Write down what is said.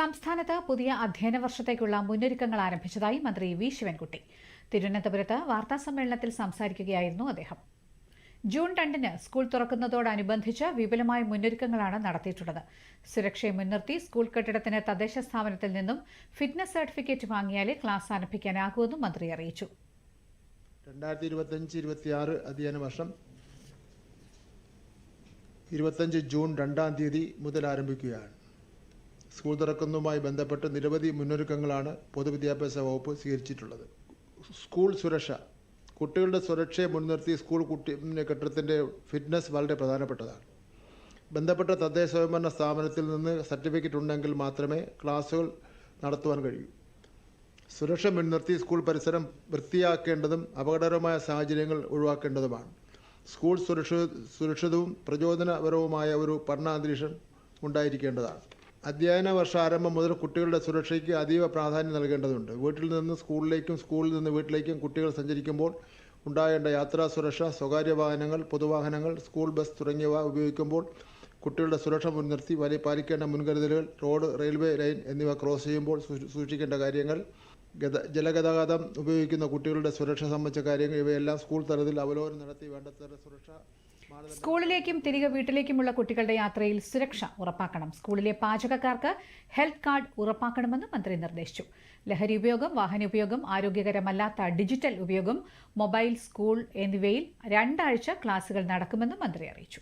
സംസ്ഥാനത്ത് പുതിയ അധ്യയന വർഷത്തേക്കുള്ള മുന്നൊരുക്കങ്ങൾ ആരംഭിച്ചതായി മന്ത്രി വി. ശിവൻകുട്ടി. തിരുവനന്തപുരത്ത് വാർത്താസമ്മേളനത്തിൽ സംസാരിക്കുകയായിരുന്നു അദ്ദേഹം. ജൂൺ രണ്ടിന് സ്കൂൾ തുറക്കുന്നതോടനുബന്ധിച്ച് വിപുലമായ മുന്നൊരുക്കങ്ങളാണ് നടത്തിയിട്ടുള്ളത്. സുരക്ഷയെ മുൻനിർത്തി സ്കൂൾ കെട്ടിടത്തിന് തദ്ദേശ സ്ഥാപനത്തിൽ നിന്നും ഫിറ്റ്നസ് സർട്ടിഫിക്കറ്റ് വാങ്ങിയാലേ ക്ലാസ് ആരംഭിക്കാനാകൂവെന്നും മന്ത്രി അറിയിച്ചു. രണ്ടായിരത്തി ഇരുപത്തഞ്ച് ഇരുപത്തിയാറ് അധ്യയന വർഷം ഇരുപത്തഞ്ച് ജൂൺ രണ്ടാം തീയതി മുതൽ ആരംഭിക്കുകയാണ്. സ്കൂൾ തുറക്കുന്നതുമായി ബന്ധപ്പെട്ട് നിരവധി മുന്നൊരുക്കങ്ങളാണ് പൊതുവിദ്യാഭ്യാസ വകുപ്പ് സ്വീകരിച്ചിട്ടുള്ളത്. സ്കൂൾ സുരക്ഷ. കുട്ടികളുടെ സുരക്ഷയെ മുൻനിർത്തി സ്കൂൾ കുട്ടി കെട്ടിടത്തിന്റെ ഫിറ്റ്നസ് വളരെ പ്രധാനപ്പെട്ടതാണ്. ബന്ധപ്പെട്ട തദ്ദേശ സ്വയംഭരണ സ്ഥാപനത്തിൽ നിന്ന് സർട്ടിഫിക്കറ്റ് ഉണ്ടെങ്കിൽ മാത്രമേ ക്ലാസുകൾ നടത്തുവാൻ കഴിയൂ. സുരക്ഷ മുൻനിർത്തി സ്കൂൾ പരിസരം വൃത്തിയാക്കേണ്ടതും അപകടകരമായ സാഹചര്യങ്ങൾ ഒഴിവാക്കേണ്ടതുമാണ്. സ്കൂൾ സുരക്ഷ സുരക്ഷിതവും പ്രചോദനപരവുമായ ഒരു പഠനാന്തരീക്ഷം ഉണ്ടായിരിക്കേണ്ടതാണ്. അധ്യയന വർഷാരംഭം മുതൽ കുട്ടികളുടെ സുരക്ഷയ്ക്ക് അതീവ പ്രാധാന്യം നൽകേണ്ടതുണ്ട്. വീട്ടിൽ നിന്ന് സ്കൂളിലേക്കും സ്കൂളിൽ നിന്ന് വീട്ടിലേക്കും കുട്ടികൾ സഞ്ചരിക്കുമ്പോൾ ഉണ്ടാകേണ്ട യാത്രാ സുരക്ഷ സ്വകാര്യ വാഹനങ്ങൾ പൊതുവാഹനങ്ങൾ സ്കൂൾ ബസ് തുടങ്ങിയവ ഉപയോഗിക്കുമ്പോൾ കുട്ടികളുടെ സുരക്ഷ മുൻനിർത്തി വലിയ പാലിക്കേണ്ട മുൻകരുതലുകൾ റോഡ് റെയിൽവേ ലൈൻ എന്നിവ ക്രോസ് ചെയ്യുമ്പോൾ സൂക്ഷിക്കേണ്ട കാര്യങ്ങൾ ഗത ജലഗതാഗതം ഉപയോഗിക്കുന്ന കുട്ടികളുടെ സുരക്ഷ സംബന്ധിച്ച കാര്യങ്ങൾ ഇവയെല്ലാം സ്കൂൾ തലത്തിൽ അവലോകനം നടത്തി വേണ്ടത്ര സുരക്ഷ സ്കൂളിലേക്കും തിരികെ വീട്ടിലേക്കുമുള്ള കുട്ടികളുടെ യാത്രയിൽ സുരക്ഷ ഉറപ്പാക്കണം. സ്കൂളിലെ പാചകക്കാർക്ക് ഹെൽത്ത് കാർഡ് ഉറപ്പാക്കണമെന്ന് മന്ത്രി നിർദ്ദേശിച്ചു. ലഹരി ഉപയോഗം വാഹന ഉപയോഗം ആരോഗ്യകരമല്ലാത്ത ഡിജിറ്റൽ ഉപയോഗം മൊബൈൽ സ്കൂൾ എന്നിവയിൽ രണ്ടാഴ്ച ക്ലാസുകൾ നടക്കുമെന്നും മന്ത്രി അറിയിച്ചു.